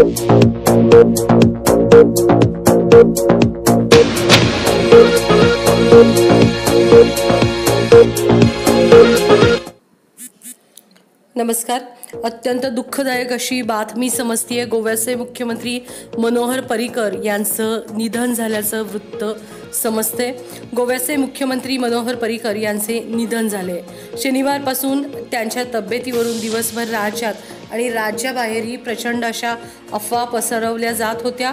नमस्कार. अत्यंत दुःखदायक अशी बातमी समजतीये. गोव्याचे मुख्यमंत्री मनोहर पर्रिकर यांचं निधन झाल्याचं वृत्त समजते गोव्याचे मुख्यमंत्री मनोहर पर्रिकर यांचे निधन झाले शनिवारपासून त्यांच्या तब्येतीवरून दिवसभर राज्यात आणि राज्याबाहेरही प्रचंड अशा अफवा पसरवल्या जात होत्या.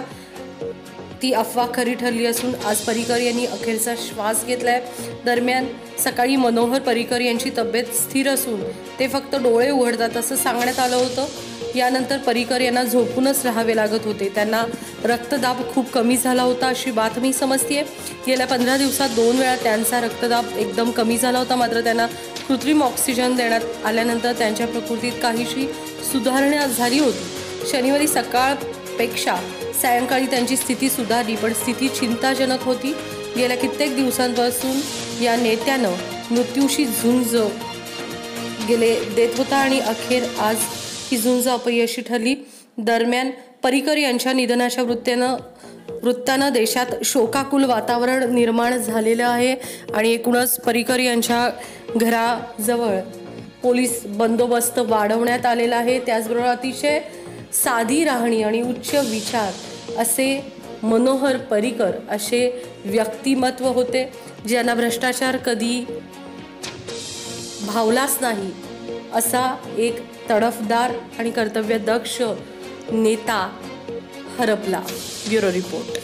ती अफवा खरी ठरली असून आज पर्रिकर यांनी अखेरचा श्वास घेतलाय. दरम्यान सकाळी मनोहर पर्रिकर यांची तब्येत स्थिर असून ते फक्त डोळे उघडतात असं सांगण्यात आलं होतं. यानंतर पर्रिकर यांना झोपूनच राहावे लागत होते. त्यांना रक्तदाब खूप कमी झाला होता अशी बातमी समजते गेल्या पंधरा दिवसात दोन वेळा त्यांचा रक्तदाब एकदम कमी झाला होता. मात्र त्यांना कृत्रिम ऑक्सिजन देण्यात आल्यानंतर त्यांच्या प्रकृतीत काहीशी सुधारणा झाली होती. शनिवारी सकाळपेक्षा सायंकाळी त्यांची स्थिती सुधारली पण स्थिती चिंताजनक होती. गेल्या कित्येक दिवसांपासून या नेत्यानं मृत्यूशी झुंज गेले देत होता आणि अखेर आज ही झुंज अपयशी ठरली. दरम्यान पर्रिकर यांच्या निधनाच्या वृत्तेनं वृत्तानं देशात शोकाकुल वातावरण निर्माण झालेलं आहे आणि एकूणच पर्रिकर यांच्या घराजवळ पोलीस बंदोबस्त वाढवण्यात आलेला आहे. त्याचबरोबर अतिशय साधी राहणी आणि उच्च विचार असे मनोहर परिकर असे व्यक्तिमत्व होते ज्यांना भ्रष्टाचार कधी भावलाच नाही असा एक तडफदार आणि कर्तव्यदक्ष नेता हरपला. Bureau report.